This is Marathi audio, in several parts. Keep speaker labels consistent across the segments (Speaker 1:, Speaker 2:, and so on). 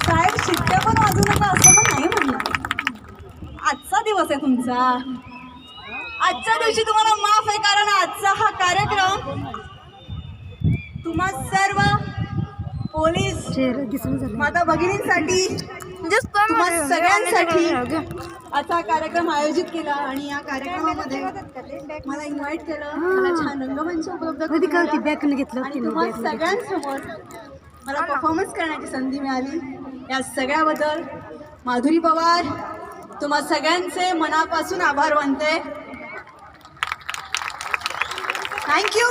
Speaker 1: साहेब शिट्ट्या पण वाजू नका असं पण नाही म्हणलं. आजचा दिवस आहे तुमचा. आजच्या दिवशी तुम्हाला माफ आहे कारण आजचा हा कार्यक्रम तुम्हा सर्व पोलीस माता भगिनींसाठी तुम्हा सगळ्यांसाठी आजचा कार्यक्रम आयोजित केला आणि या कार्यक्रमामध्ये मला इन्व्हाइट केलं. मला छान रंगमंच उपलब्ध करून दिला. आणि तुम्हा सगळ्यांसमोर मला परफॉर्मन्स करण्याची संधी मिळाली. या सगळ्याबद्दल माधुरी पवार तुम्हा सगळ्यांचे मनापासून आभार मानते. थँक्यू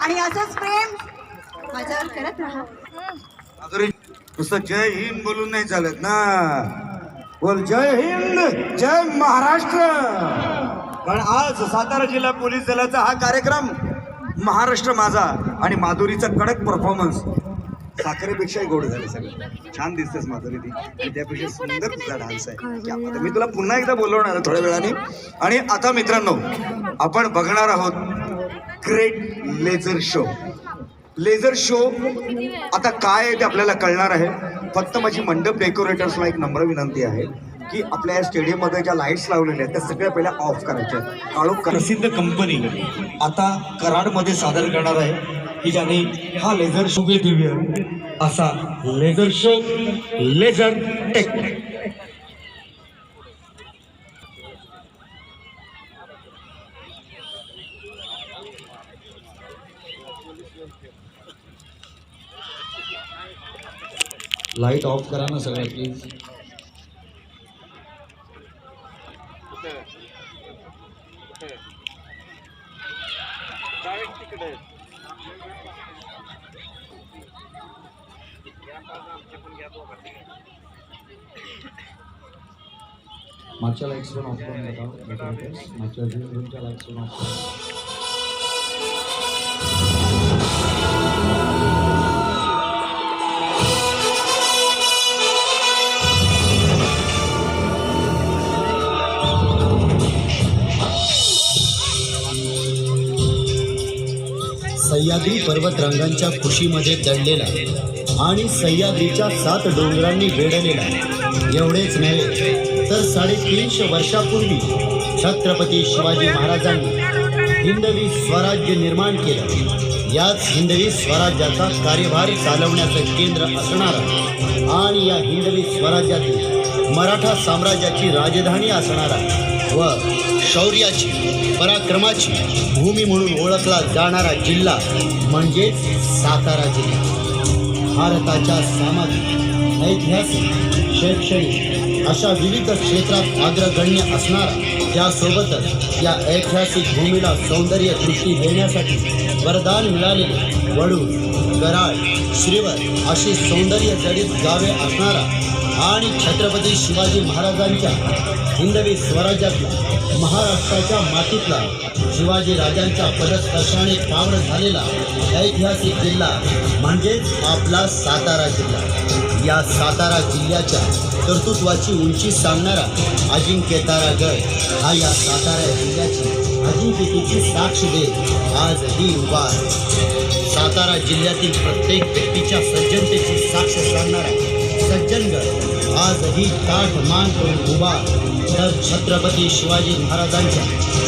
Speaker 1: आणि असंच प्रेम माझ्यावर करत राहा.
Speaker 2: माधुरी. नुसतं जय हिंद बोलून नाही चालत ना. बोल जय हिंद जय महाराष्ट्र. कारण आज सातारा जिल्हा पोलीस दलाचा हा कार्यक्रम महाराष्ट्र माझा आणि माधुरीचा कडक परफॉर्मन्स साखरेपेक्षाही गोड झाले सगळं. छान दिसतेस माधुरी ती. आणि त्यापेक्षा सुंदर तुझा डान्स आहे. मी तुला पुन्हा एकदा बोलवणार थोड्या वेळाने. आणि आता मित्रांनो आपण बघणार आहोत great laser show laser show. आता काय आहे ते आपल्याला कळणार आहे. फक्त माझी मंडप डेकोरेटर्सला एक नम्र विनंती आहे की आपल्या या स्टेडियममध्ये ज्या लाईट्स लावलेल्या आहेत त्या सगळ्या पहिल्या ऑफ करायच्या आहेत. काळोख प्रसिद्ध कंपनी आता कराडमध्ये सादर करणार आहे की ज्याने हा लेझर शो दिव्य असा laser show laser tech light off करा ना सगळ्या प्लीज़ मागच्या लाईट्स पण ऑफ़ करून टाका मागच्या लाईट्स ऑफ़ करा
Speaker 3: सह्याद्री पर्वतरांगांच्या खुशीमध्ये दडलेला आणि सह्याद्रीच्या सात डोंगरांनी वेढलेला. एवढेच नव्हे तर साडेतीनशे वर्षापूर्वी छत्रपती शिवाजी महाराजांनी हिंदवी स्वराज्य निर्माण केलं. याच हिंदवी स्वराज्याचा कार्यभार चालवण्याचं केंद्र असणारा आणि या हिंदवी स्वराज्यातील मराठा साम्राज्याची राजधानी असणारा. व शौर्याची पराक्रमाची भूमी म्हणून ओळखला जाणारा जिल्हा म्हणजे सातारा जिल्हा. भारताच्या सामाजिक ऐतिहासिक शैक्षणिक अशा विविध क्षेत्रात अग्रगण्य असणारा त्यासोबतच या ऐतिहासिक भूमीला सौंदर्य दृष्टी देण्यासाठी वरदान मिळालेले वडू कराड श्रीवर अशी सौंदर्य जडित गावे असणारा आणि छत्रपती शिवाजी महाराजांच्या हिंदवी स्वराज्यातला महाराष्ट्राच्या मातीतला शिवाजी राजांच्या पदस्पर्शाने पावन झालेला ऐतिहासिक जिल्हा म्हणजेच आपला सातारा जिल्हा. या सातारा जिल्ह्याच्या कर्तृत्वाची उंची सांगणारा अजिंक्यतारा गड हा या सातारा जिल्ह्याची अजिंक्यतेची साक्ष देत आजही उभा सातारा जिल्ह्यातील प्रत्येक तिच्या सज्जनतेची साक्ष सांगणारा सज्जनगड आजही ताठ मान करून उभा तर छत्रपती शिवाजी महाराजांच्या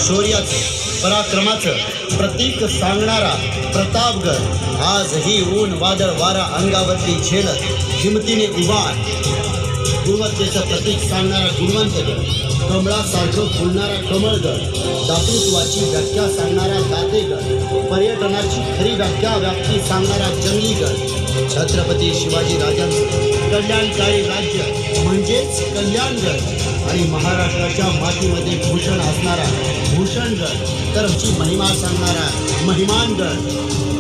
Speaker 3: शौर्याचं पराक्रमाचं प्रतीक सांगणारा प्रतापगड. आजही ऊन वादळ वारा अंगावरती झेलत हिमतीने उभा गुणवत्तेचं प्रतीक सांगणारा गुणवंतगड कमळासारखं फुलणारा कमळगड दातृत्वाची व्याख्या सांगणारा दातेगड पर्यटनाची खरी व्याख्या व्याप्ती सांगणारा जंगलीगड छत्रपती शिवाजी राजांचं कल्याणकारी राज्य म्हणजेच कल्याणगड आणि महाराष्ट्राच्या मातीमध्ये भूषण असणारा भूषणगड तर आमची महिमा सांगणारा महिमानगड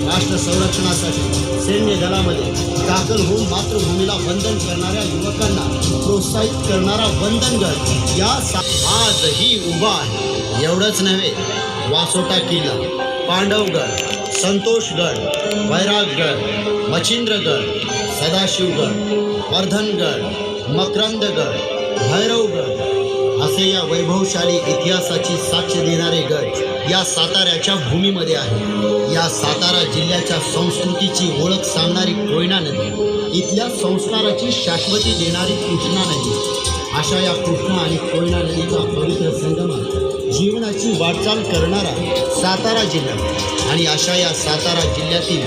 Speaker 3: राष्ट्र संरक्षणासाठी सैन्य दलामध्ये दाखल होऊन मातृभूमीला वंदन करणाऱ्या युवकांना प्रोत्साहित करणारा वंदनगड या सा- आजही उभा आहे. एवढंच नव्हे वासोटा किल्ला पांडवगड संतोषगड वैरागगड मच्छिंद्रगड सदाशिवगड वर्धनगड मकरंदगड भैरवगड असे या वैभवशाली इतिहासाची साक्ष देणारे गड या साताऱ्याच्या भूमीमध्ये आहे. या सातारा जिल्ह्याच्या संस्कृतीची ओळख सांगणारी कोयना नदी इथल्या संस्काराची शाश्वती देणारी कृष्णा नदी. अशा या कृष्णा आणि कोयना नदीचा पवित्र संगमात जीवनाची वाटचाल करणारा सातारा जिल्हा आणि अशा या सातारा जिल्ह्यातील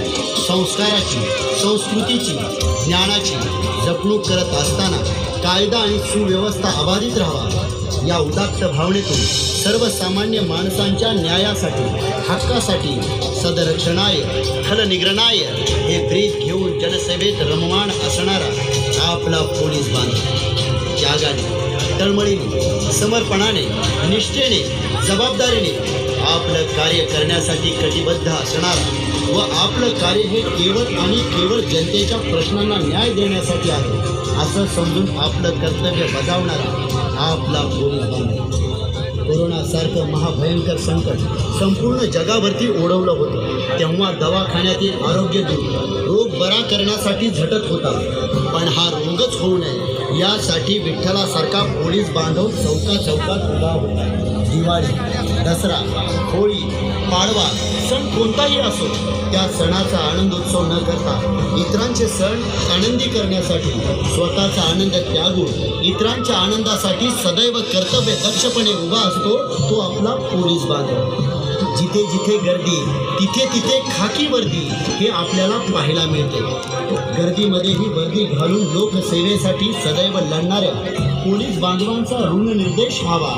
Speaker 3: संस्काराची संस्कृतीची ज्ञानाची जपणूक करत असताना कायदा आणि सुव्यवस्था अबाधित राहावा. या उदात्त भावनेतून सर्वसामान्य माणसांच्या न्यायासाठी हक्कासाठी सदरक्षणाय फलनिग्रणाय हे ब्रीद घेऊन जनसेवेत रममाण असणारा आपला पोलीस बांधव. त्यागाने तळमळीने समर्पणाने निष्ठेने जबाबदारीने आपलं कार्य करण्यासाठी कटिबद्ध असणारा व आपलं कार्य हे केवळ आणि केवळ जनतेच्या प्रश्नांना न्याय देण्यासाठी आहे असं समजून आपलं कर्तव्य बजावणारा आपला पोलीस बांधव कोरोनासारखं महाभयंकर संकट संपूर्ण जगावरती ओढवलं होतं. तेव्हा दवाखान्यातील आरोग्य दूत रोग बरा करण्यासाठी झटत होता. पण हा रोगच होऊ नये यासाठी विठ्ठलासारखा पोलीस बांधव चौका चौकात उभा होता. दिवाळी दसरा होळी पाडवा सण कोणताही असो त्या सणाचा आनंदोत्सव न करता इतरांचे सण आनंदी करण्यासाठी स्वतःचा आनंद त्यागून इतरांच्या आनंदासाठी सदैव कर्तव्य दक्षपणे उभा असतो तो आपला पोलीस बांधव. जिथे जिथे गर्दी तिथे तिथे खाकी वर्दी हे आपल्याला पाहायला मिळते. गर्दीमध्येही वर्दी घालून लोकसेवेसाठी सदैव लढणाऱ्या पोलीस बांधवांचा ऋणनिर्देश व्हावा.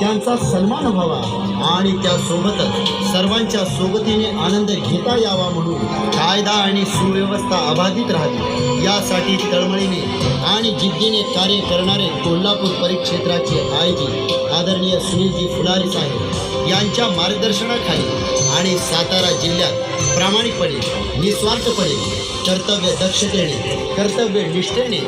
Speaker 3: त्यांचा सन्मान व्हावा आणि त्यासोबतच सर्वांच्या सोबतीने आनंद घेता यावा म्हणून कायदा आणि सुव्यवस्था अबाधित राहावी. यासाठी तळमळीने आणि जिद्दीने कार्य करणारे कोल्हापूर परिक्षेत्राचे आयोजित आदरणीय सुनीलजी फुलारी साहेब यांच्या मार्गदर्शनाखाली आणि सातारा जिल्ह्यात प्रामाणिकपणे निस्वार्थपणे कर्तव्य दक्षतेने कर्तव्य निष्ठेने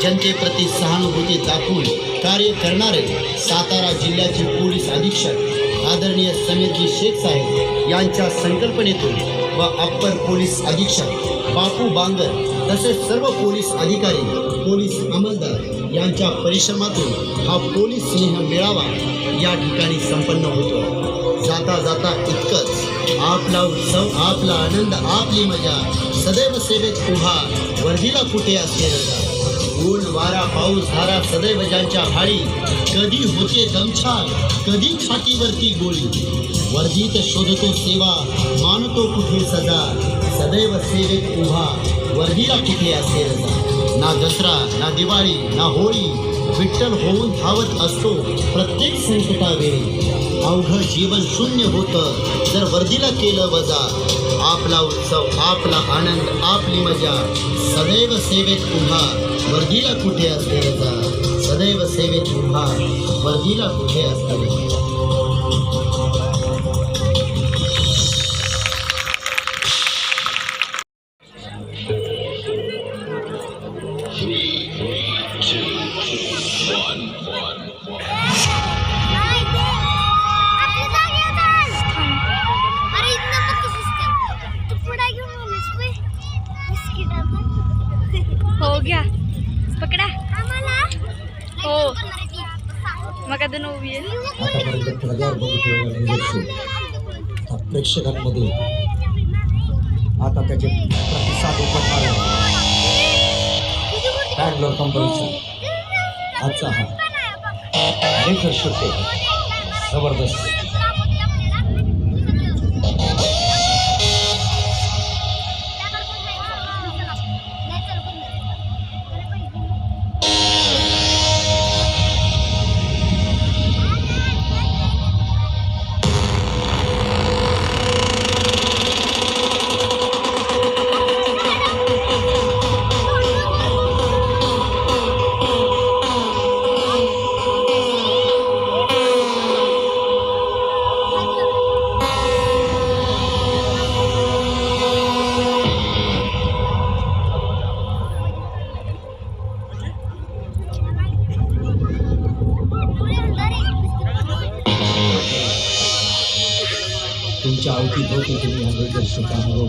Speaker 3: जनतेप्रती सहानुभूती दाखवून कार्य करणारे सातारा जिल्ह्याचे पोलीस अधीक्षक आदरणीय समीरजी शेख साहेब यांच्या संकल्पनेतून व अप्पर पोलीस अधीक्षक बापू बांगर तसेच सर्व पोलीस अधिकारी पोलीस अंमलदार यांच्या परिश्रमातून हा पोलीस स्नेह मेळावा या ठिकाणी संपन्न होतो. जाता जाता इतकंच. आपला उत्सव आपला आनंद आपली मजा सदैव सेवेत उभा वर्दीला कुठे असते रजा ऊन वारा पाऊस धारा सदैव ज्यांच्या भाळी कधी होते दमछाक कधी छातीवरती गोळी. वर्दीत शोधतो सेवा मानतो कुठे सदा सदैव सेवेत उभा वर्दीला कुठे असे रजा ना दसरा ना दिवाळी ना होळी विठ्ठल होऊन धावत असतो प्रत्येक संकटावेळी. अवघं जीवन शून्य होतं जर वर्दीला केलं वजा. आपला उत्सव आपला आनंद आपली मजा. सदैव सेवेत उभा वर्दीला कुठे असते रजा? सदैव सेवेत उभा वर्दीला कुठे असते একরকম বলছেন আচ্ছা হ্যাঁ। দেখো সত্যি ચાવતી હો તો તમે આગળ કરી શકાવો